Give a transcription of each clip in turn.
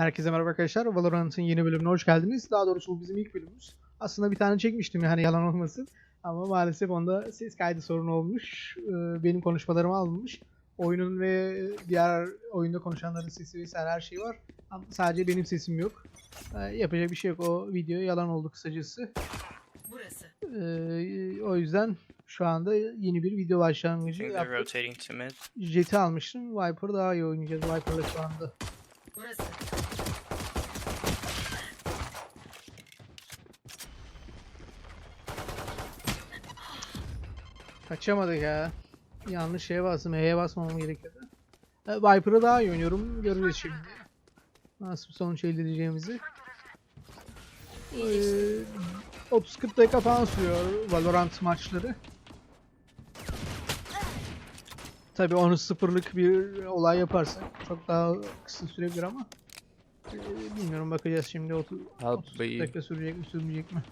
Herkese merhaba arkadaşlar. Valorant'ın yeni bölümüne hoş geldiniz. Daha doğrusu bu bizim ilk bölümümüz. Aslında bir tane çekmiştim yani yalan olmasın. Ama maalesef onda ses kaydı sorunu olmuş. Ee, Benim konuşmalarım alınmış. Oyunun ve diğer oyunda konuşanların sesi vesaire her şey var. Ama sadece benim sesim yok. Ee, Yapacak bir şey yok. O video yalan oldu kısacası. Burası. Ee, O yüzden şu anda yeni bir video başlangıcı yaptık. Jet'i almıştım. Viper daha iyi oynayacağız. Viper'la şu anda. Burası. Kaçamadık ya. Yanlış şeye bastım. E'ye basmamam gerekiyordu. Viper'ı daha iyi oynuyorum. Göreceğiz şimdi. Nasıl bir sonuç elde edeceğimizi. Ee, 30-40 dakika falan sürüyor Valorant maçları. Tabi onu sıfırlık bir olay yaparsak çok daha kısa sürebilir ama e, bilmiyorum bakacağız şimdi 30, Help 30 be. dakika sürecek mi sürmeyecek mi?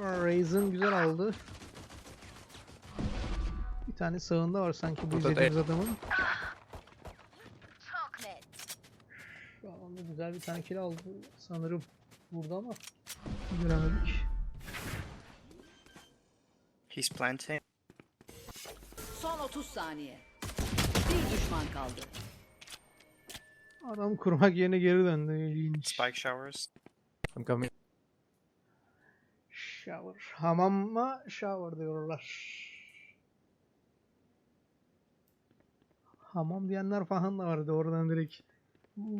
Raisin güzel aldı. Bir tane sağında var sanki bu Burada da- izlediğimiz adamın. Şu anda güzel bir tane kill aldı sanırım burada ama göremedik. He's planting. Son 30 saniye. Bir düşman kaldı. Adam kurmak yerine geri döndü. İlginç. Spike showers. I'm coming. Shower. Hamama shower diyorlar. Hamam diyenler falan da vardı oradan direkt.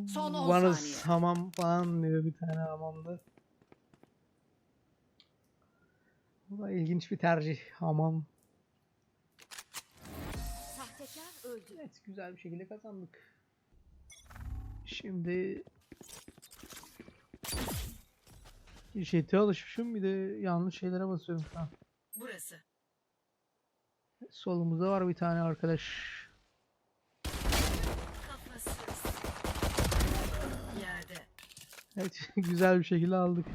Son on Varız saniye. hamam falan diyor bir tane hamamda. Bu da ilginç bir tercih. Hamam. Sahtekar öldü. Evet güzel bir şekilde kazandık. Şimdi JT'ye alışmışım bir de yanlış şeylere basıyorum şu an. Burası. Solumuzda var bir tane arkadaş. Kafasız. Yerde. Evet güzel bir şekilde aldık.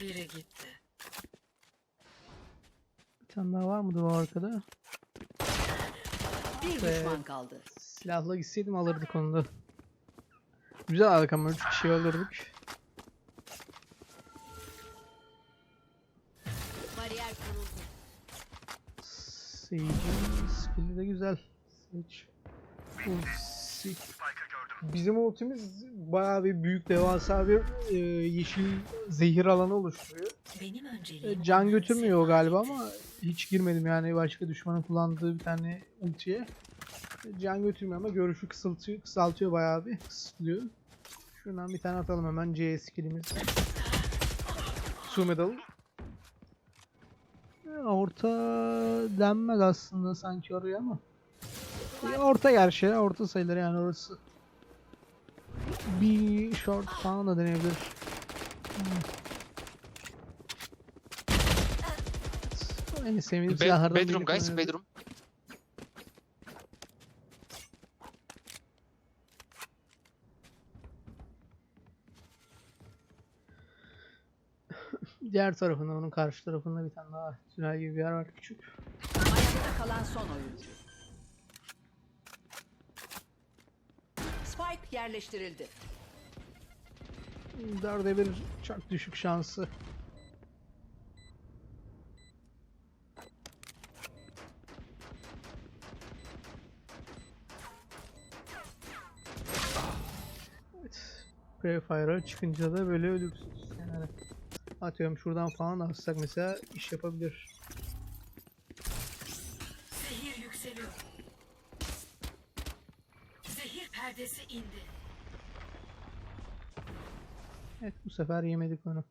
Biri gitti. Bir tane daha var mıdır o arkada? Bir Be. düşman kaldı. Silahla gitseydim alırdık onu da. Güzel aldık ama 3 kişi alırdık. Sage'in skill'i de güzel. Sage. Ultisi. Bizim ultimiz bayağı bir büyük devasa bir e, yeşil zehir alanı oluşturuyor. Benim E, can götürmüyor galiba ama hiç girmedim yani başka düşmanın kullandığı bir tane ultiye. E, Can götürmüyor ama görüşü kısaltıyor, kısaltıyor bayağı bir kısıtlıyor. Şuradan bir tane atalım hemen C skillimiz. Su medal. Orta denmez aslında sanki oraya ama. Orta gerçi ya, orta sayılır yani orası. Bir short falan da deneyebilir. En sevdiğim silahlardan bedroom guys, bedroom. Diğer tarafında onun karşı tarafında bir tane daha tünel gibi bir yer var küçük. Ayakta kalan son oyuncu. Spike yerleştirildi. Dörde bir çok düşük şansı. Evet. Prefire'a çıkınca da böyle ölürsünüz. Atıyorum şuradan falan atsak mesela iş yapabilir. Zehir yükseliyor. Zehir perdesi indi. Evet bu sefer yemedik onu.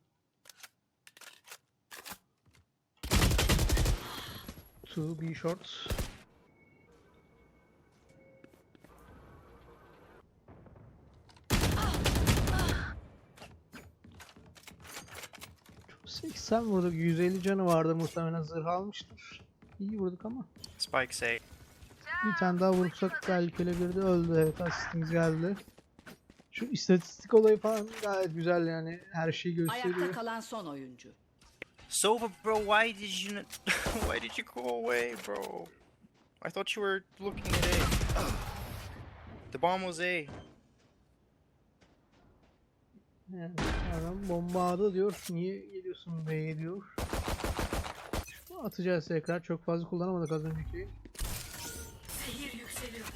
To be short. 80 vurduk. 150 canı vardı muhtemelen zırh almıştır. İyi vurduk ama. Spike say. Bir tane daha vurursak belki bir de öldü. Evet asistimiz geldi. Şu istatistik olayı falan gayet güzel yani. Her şeyi gösteriyor. Ayakta kalan son oyuncu. Sova, bro, why did you not... why did you go away, bro? I thought you were looking at A. The bomb was A. Yani adam bomba adı diyor. Niye geliyorsun B'ye diyor. Atacağız tekrar. Çok fazla kullanamadık az önceki. Zehir yükseliyor.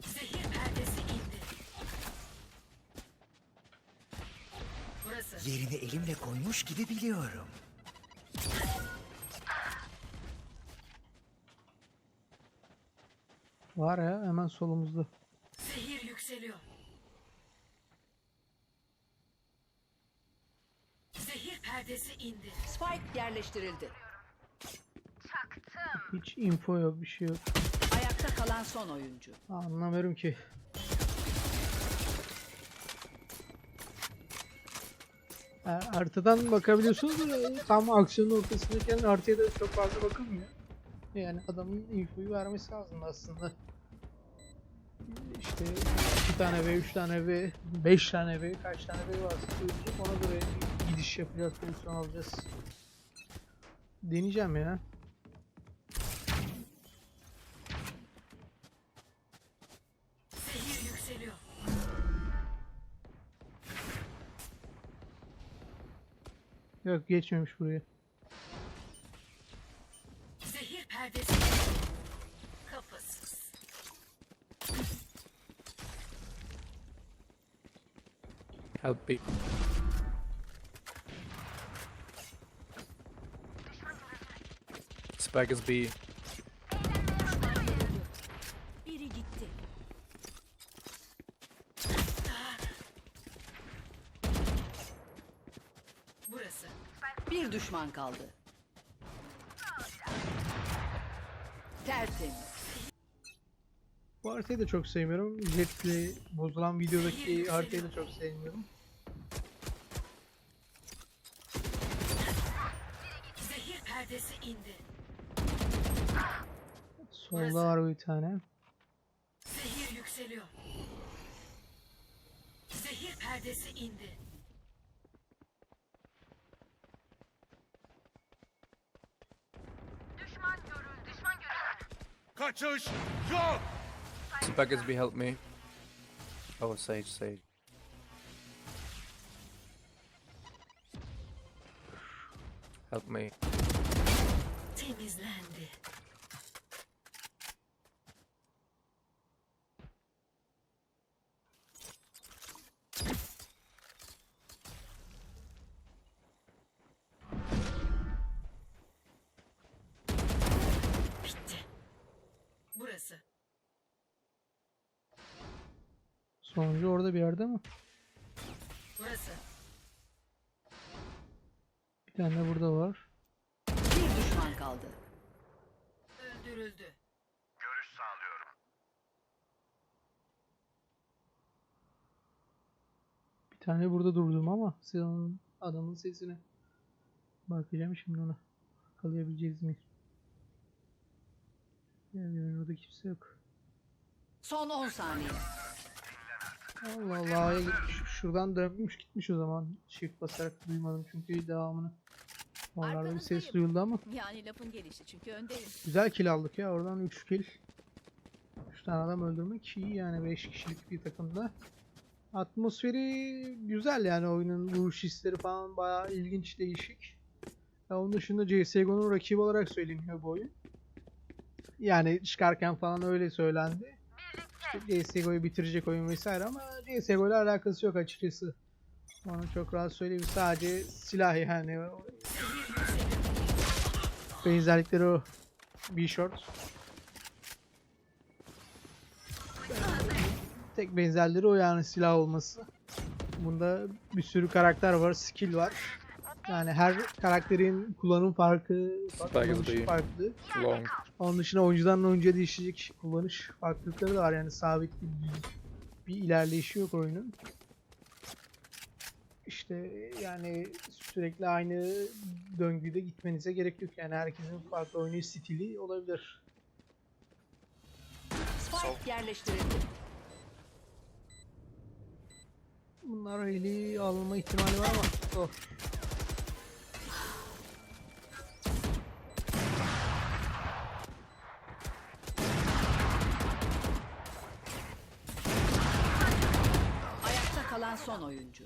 Zehir perdesi indi. Burası. Yerini elimle koymuş gibi biliyorum. Var ya hemen solumuzda. Zehir yükseliyor. Zehir perdesi indi. Spike yerleştirildi. Hiç info yok bir şey yok. Ayakta kalan son oyuncu. Anlamıyorum ki. E, Haritadan bakabiliyorsunuz da tam aksiyonun ortasındayken haritaya da çok fazla bakılmıyor. Yani adamın infoyu vermesi lazım aslında. İşte iki tane V, üç tane V, beş tane V, kaç tane V varsa söyleyecek ona göre gidiş yapacağız, pozisyon alacağız. Deneyeceğim ya. Yok geçmemiş buraya. Zehir perdesi indi. Kafasız. Me. Spike is B. Biri gitti. Burası. Bir düşman kaldı. Tertemiz. Bu haritayı da çok sevmiyorum. Jet'le bozulan videodaki haritayı da çok sevmiyorum. Zehir perdesi indi. Solda var bir tane. Zehir yükseliyor. Zehir perdesi indi. Kaçış yok. Spike is B. Help me. Oh, Sage, Sage. Help me. Temizlendi. Bitti. Burası. Sonuncu orada bir yerde mi? Burası. Bir tane burada var. Bir düşman kaldı. Öldürüldü. Görüş sağlıyorum. Bir tane burada durdum ama onun adamın sesine bakacağım şimdi ona. Yakalayabileceğiz mi? Yani orada kimse yok. Son 10 saniye. Allah Allah. Şuradan dönmüş gitmiş o zaman. Shift basarak duymadım çünkü devamını. Onlarda bir ses duyuldu ama. Yani lafın gelişi çünkü öndeyim. Güzel kill aldık ya oradan 3 kill. 3 tane adam öldürmek iyi yani 5 kişilik bir takımda. Atmosferi güzel yani oyunun vuruş hisleri falan bayağı ilginç değişik. Ya onun dışında CSGO'nun rakibi olarak söyleniyor bu oyun. Yani çıkarken falan öyle söylendi. İşte CSGO'yu bitirecek oyun vesaire ama CSGO ile alakası yok açıkçası. Onu çok rahat söyleyeyim. Sadece silah yani. Benzerlikleri o. B-Short. Tek benzerleri o yani silah olması. Bunda bir sürü karakter var, skill var. Yani her karakterin kullanım farkı, kullanışı farklı. Long. Onun dışında oyuncudan oyuncuya değişecek kullanış farklılıkları da var yani sabit bir, bir ilerleyişi yok oyunun işte e, yani sürekli aynı döngüde gitmenize gerek yok. Yani herkesin farklı oyunu stili olabilir. Spike yerleştirildi. Bunlar eli alma ihtimali var ama zor. Ayakta kalan son oyuncu.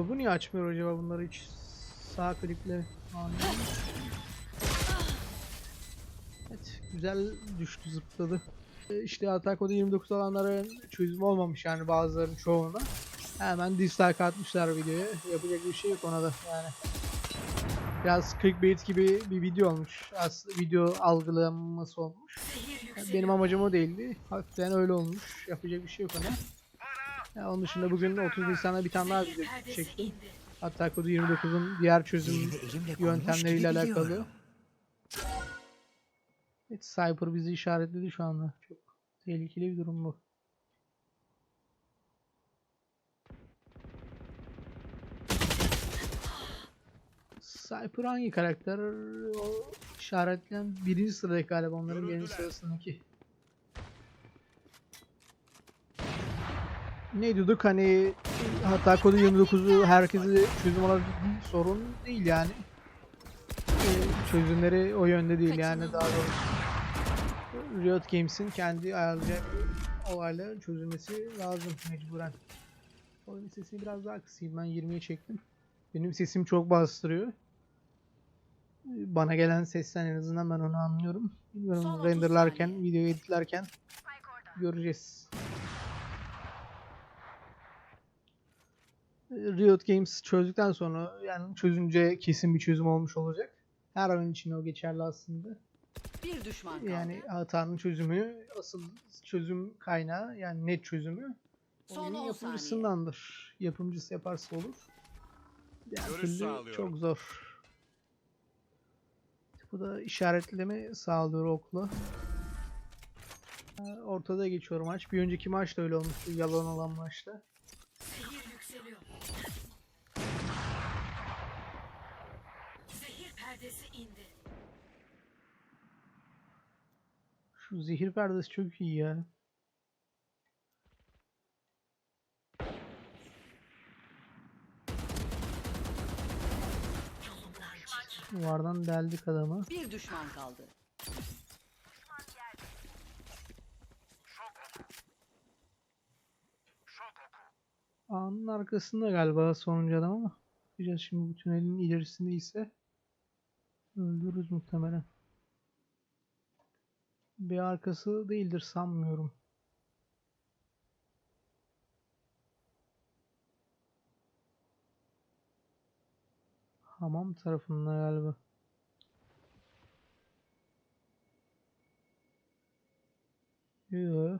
Scope'u niye açmıyor acaba bunları hiç? Sağ klikle. Evet güzel düştü zıpladı. Ee, İşte atak kodu 29 alanların çözümü olmamış yani bazılarının çoğuna. Hemen dislike atmışlar videoya. Yapacak bir şey yok ona da yani. Biraz clickbait gibi bir video olmuş. Aslında video algılaması olmuş. Benim amacım o değildi. Hakikaten öyle olmuş. Yapacak bir şey yok ona. Ya onun dışında bugün 30 Nisan'da bir tane daha video çektim. Hatta kodu 29'un diğer çözüm yöntemleriyle alakalı. Evet, Cypher bizi işaretledi şu anda. Çok tehlikeli bir durum bu. Cypher hangi karakter? O işaretleyen birinci sıradaki galiba onların birinci sırasındaki. Ne diyorduk hani hatta kodu 29'u herkese çözüm olarak sorun değil yani. Ee, çözümleri o yönde değil yani daha doğrusu. Riot Games'in kendi ayarlayacağı olayla çözülmesi lazım mecburen. Oyun sesini biraz daha kısayım ben 20'ye çektim. Benim sesim çok bastırıyor. Bana gelen sesten en azından ben onu anlıyorum. Bilmiyorum Son 30 renderlarken, videoyu editlerken göreceğiz. Riot Games çözdükten sonra yani çözünce kesin bir çözüm olmuş olacak. Her oyun için o geçerli aslında. Bir düşman kaldı. Yani hatanın çözümü asıl çözüm kaynağı yani net çözümü Son oyunun 10 yapımcısındandır. Yapımcısı yaparsa olur. Diğer Görüş türlü çok zor. Bu da işaretleme sağlıyor okla. Ha, Ortada geçiyor maç. Bir önceki maç da öyle olmuştu. Yalan olan maçta. Şu zehir perdesi çok iyi ya. Vardan deldik adamı. Bir düşman kaldı. Ağanın arkasında galiba sonuncu adam ama. Bakacağız şimdi bu tünelin ilerisinde ise öldürürüz muhtemelen. Bir arkası değildir sanmıyorum. Hamam tarafında galiba. Yoo.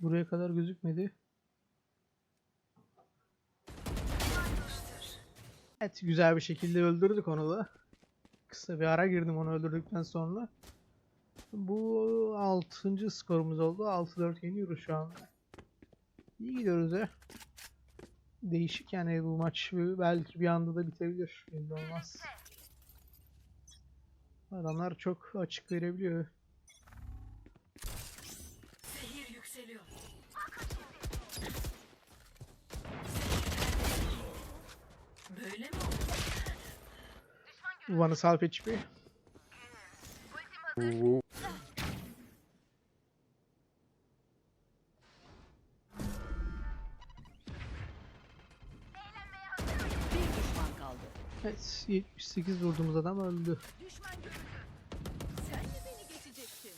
Buraya kadar gözükmedi. Evet güzel bir şekilde öldürdük onu da. Kısa bir ara girdim onu öldürdükten sonra. Bu 6. skorumuz oldu. 6-4 yeniyoruz şu anda. İyi gidiyoruz ya. Değişik yani bu maç belki bir anda da bitebilir. Belli olmaz. Adamlar çok açık verebiliyor. One is half HP. Evet 78 vurduğumuz adam öldü. Düşman görüldü. Sen mi beni geçeceksin?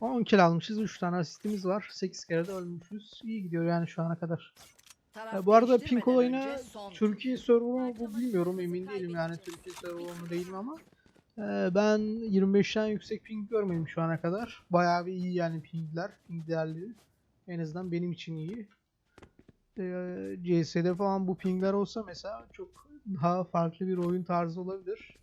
10 kill almışız. 3 tane asistimiz var. 8 kere de ölmüşüz. İyi gidiyor yani şu ana kadar. Ya bu arada Pink olayına. Türkiye serverı mı bu bilmiyorum emin değilim yani Türkiye serverı mı değilim ama Ee, ben 25'ten yüksek ping görmedim şu ana kadar. Bayağı bir iyi yani pingler, ping değerleri. En azından benim için iyi. Ee, CS'de falan bu pingler olsa mesela çok daha farklı bir oyun tarzı olabilir.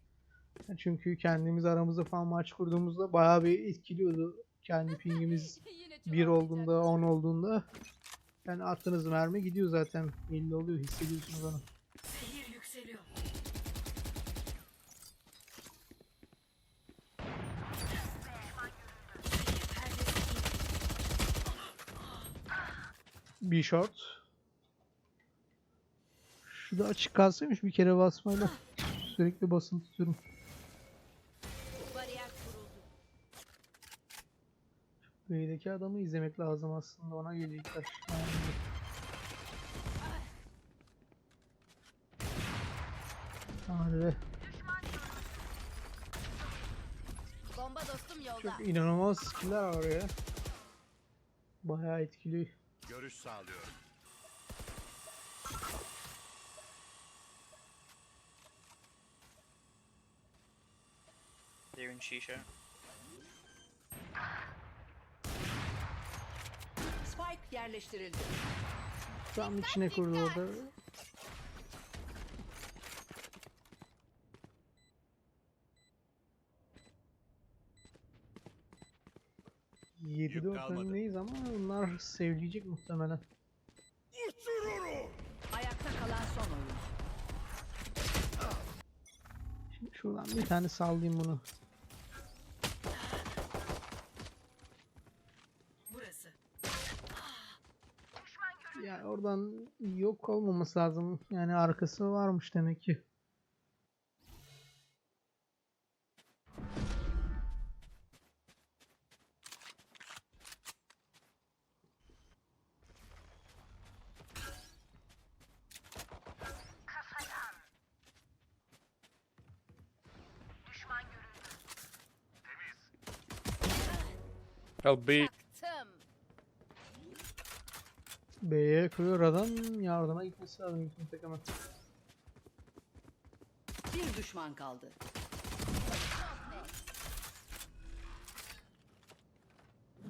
Çünkü kendimiz aramızda falan maç kurduğumuzda bayağı bir etkiliyordu. Kendi pingimiz Yine 1 olduğunda 10 olduğunda yani attığınız mermi gidiyor zaten belli oluyor hissediyorsunuz onu. Bir short. Şu da açık kalsaymış bir kere basmayla sürekli basılı tutuyorum. B'deki adamı izlemek lazım aslında ona gelecekler. Hadi be. Bomba dostum yolda. Çok inanılmaz skiller var ya. Bayağı etkili. Görüş sağlıyorum. They're in Shisha. Yerleştirildi. Tam içine kurdu orada. Yedi kalmadı. öndeyiz ama bunlar sevleyecek muhtemelen. Ayakta kalan son oyun. Şimdi şuradan bir tane sallayayım bunu. Burası. Yani oradan yok olmaması lazım. Yani arkası varmış demek ki. Help B. B'ye kırıyor adam yardıma gitmesi lazım bütün takıma. Bir düşman kaldı.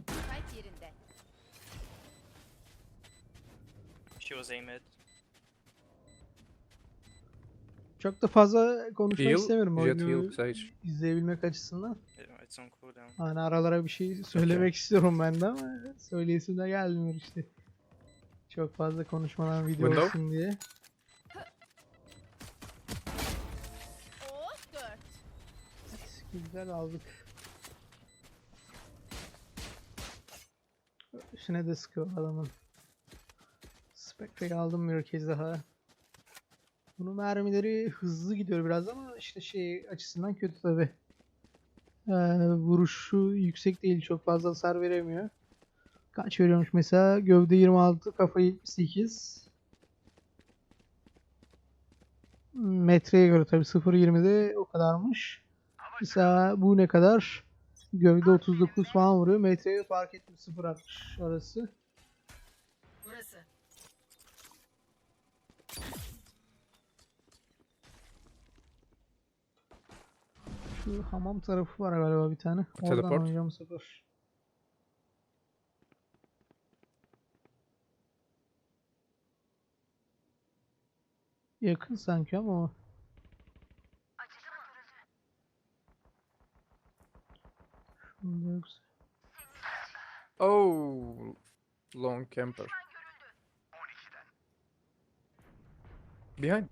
Spike yerinde. She was A mid. Çok da fazla konuşmak Heal. istemiyorum Jet heal. oyunu Sage. izleyebilmek açısından. It- It's on cooldown. Hani aralara bir şey söylemek istiyorum ben de ama söyleyesim de gelmiyor işte. Çok fazla konuşmadan video Window? olsun diye. Oh dört. Güzel aldık. Üstüne de sıkıyor adamın. Spectre'yi aldım bir kez daha. Bunun mermileri hızlı gidiyor biraz ama işte şey açısından kötü tabi. Ee, vuruşu yüksek değil çok fazla hasar veremiyor. Kaç veriyormuş mesela? Gövde 26, kafa 78. Metreye göre tabi 0.20'de o kadarmış. Mesela bu ne kadar? Gövde 39 falan vuruyor. Metreye fark ettim 0.60 arası. Burası. Şu hamam tarafı var galiba bir tane. Oradan Teleport. oynayacağım bu sefer. Yakın sanki ama o. Şunda yoksa. Oh, long camper. Behind.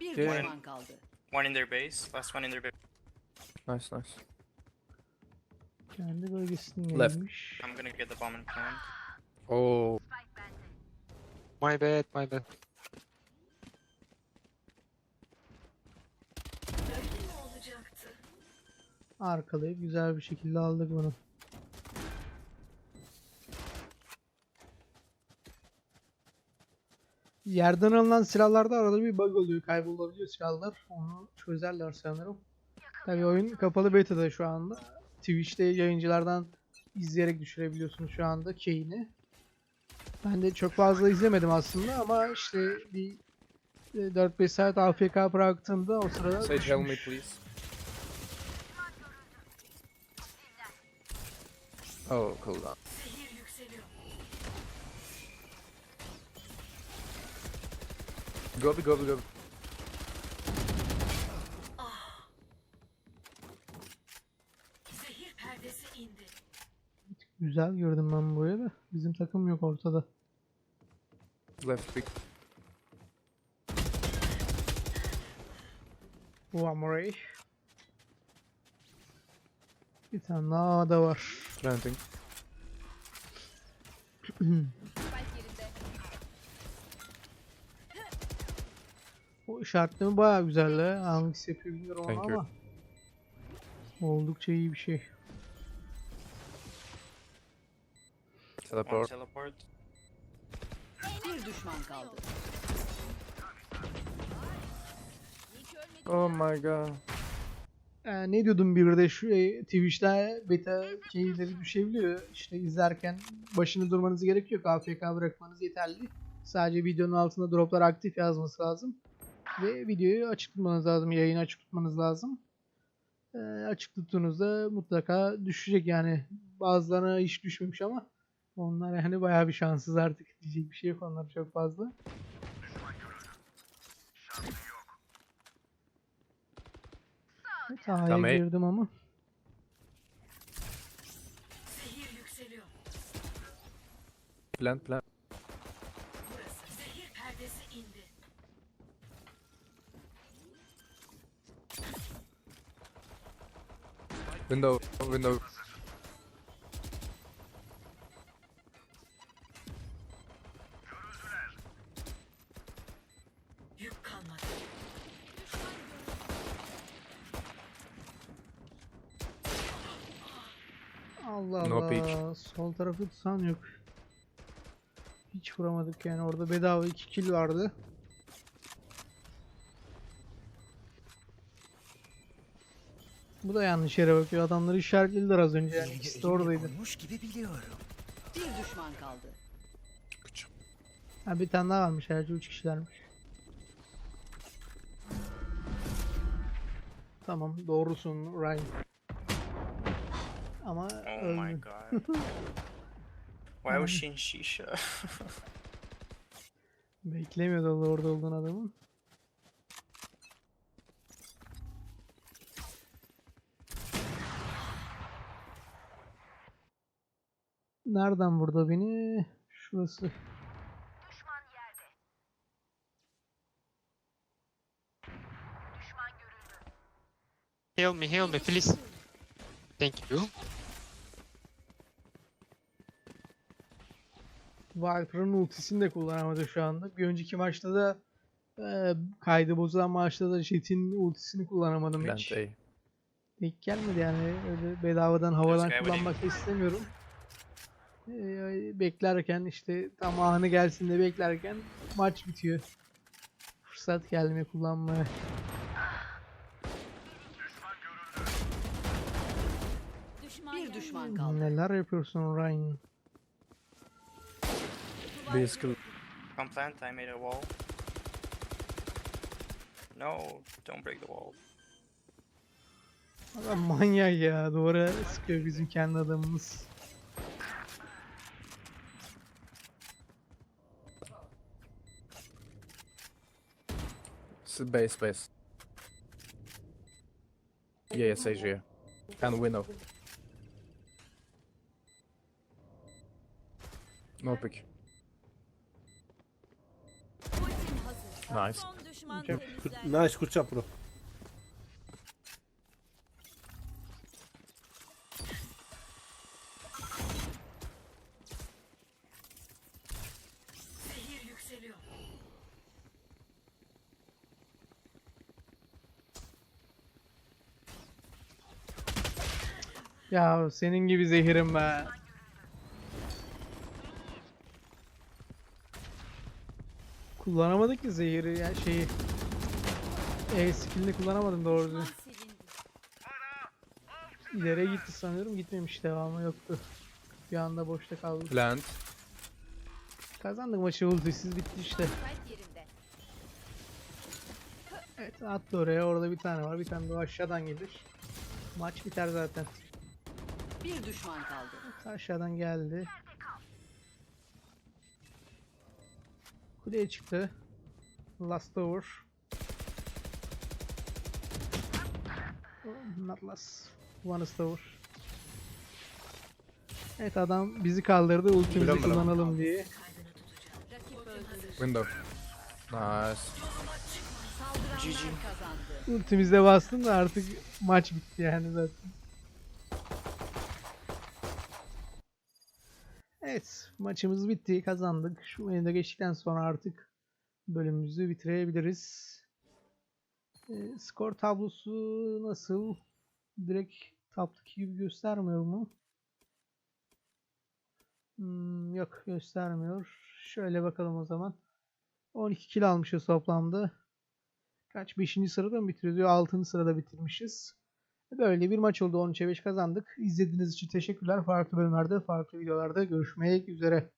Bir düşman kaldı. One in their base. Last one in their base. Nice, nice. Kendi bölgesinde Left. gelmiş. I'm gonna get the bomb and plant. Oh, My bad, my bad. Arkalayıp güzel bir şekilde aldık bunu. Yerden alınan silahlarda arada bir bug oluyor. Kaybolabiliyor silahlar. Onu çözerler sanırım. Tabii oyun kapalı beta'da şu anda. Twitch'te yayıncılardan izleyerek düşürebiliyorsunuz şu anda key'ini. Ben de çok fazla izlemedim aslında ama işte bir e, 4-5 saat AFK bıraktığımda o sırada Sage help me please. Oh, cool down. Go, go, go, go. Güzel gördüm ben buraya da. Bizim takım yok ortada. Left pick. Bu Amoray. Bir tane daha da var. Planting. O işaretleme bayağı güzel ha. Hangisi yapıyor bilmiyorum Thank ama. you. Oldukça iyi bir şey. Teleport. teleport. Bir düşman kaldı. Oh my god. Ee, ne diyordum bir de şu e, Twitch'te beta keyifleri düşebiliyor. İşte izlerken başını durmanız gerek yok. AFK bırakmanız yeterli. Sadece videonun altında droplar aktif yazması lazım. Ve videoyu açık tutmanız lazım. Yayını açık tutmanız lazım. Ee, açık tuttuğunuzda mutlaka düşecek yani. Bazılarına hiç düşmemiş ama onlar yani bayağı bir şanssız artık. Diyecek bir şey yok onlar çok fazla. Evet, A'ya Tamam, ey. girdim ama. Zehir yükseliyor. Plant, plant. Burası. Zehir perdesi indi. Window, window. Tarafı tutan yok. Hiç vuramadık yani orada bedava 2 kill vardı. Bu da yanlış yere bakıyor. Adamları işaretlediler az önce yani. İkisi de oradaydı. gibi biliyorum. Bir düşman kaldı. Ha bir tane daha varmış. Herhalde 3 kişilermiş. Tamam doğrusun Ryan. Ama Oh my god. Why was she in Shisha? Beklemiyordu orada olduğun adamın. Nereden burada beni? Şurası. Heal me, heal me, please. Thank you. Viper'ın ultisini de kullanamadı şu anda. Bir önceki maçta da e, kaydı bozulan maçta da Jet'in ultisini kullanamadım Plant hiç. A. Denk gelmedi yani öyle bedavadan havadan kullanmak da istemiyorum. Ee, beklerken işte tam anı gelsin de beklerken maç bitiyor. Fırsat geldi mi kullanmaya. Düşman Bir düşman kaldı. Neler yapıyorsun Ryan? B skill. Come plant, I made a wall. No, don't break the wall. Adam manyak ya duvara sıkıyor bizim kendi adamımız. Base, base. Yeah, yeah, Sage here. And window. No pick. Nice. Son düşman. Nice, good job bro. Ya senin gibi zehirim be. Kullanamadık ki zehiri ya şeyi. E skillini kullanamadım doğru düzgün. İleriye gitti sanıyorum. Gitmemiş devamı yoktu. Bir anda boşta kaldı. Plant. Kazandık maçı ultisiz bitti işte. Evet attı oraya. Orada bir tane var. Bir tane de aşağıdan gelir. Maç biter zaten. Bir düşman kaldı. Aşağıdan geldi. Kuleye çıktı. Last over. Oh, Not last. One is over. Evet adam bizi kaldırdı ultimizi kullanalım diye. Window. Nice. Kazandı. Ultimizde bastım da artık maç bitti yani zaten. Evet maçımız bitti kazandık. Şu menüde geçtikten sonra artık bölümümüzü bitirebiliriz. Ee, skor tablosu nasıl? Direkt taptaki gibi göstermiyor mu? Hmm, yok göstermiyor. Şöyle bakalım o zaman. 12 kill almışız toplamda. Kaç? 5. sırada mı bitiriyoruz? Yok 6. sırada bitirmişiz. Böyle bir maç oldu. 13'e 5 kazandık. İzlediğiniz için teşekkürler. Farklı bölümlerde, farklı videolarda görüşmek üzere.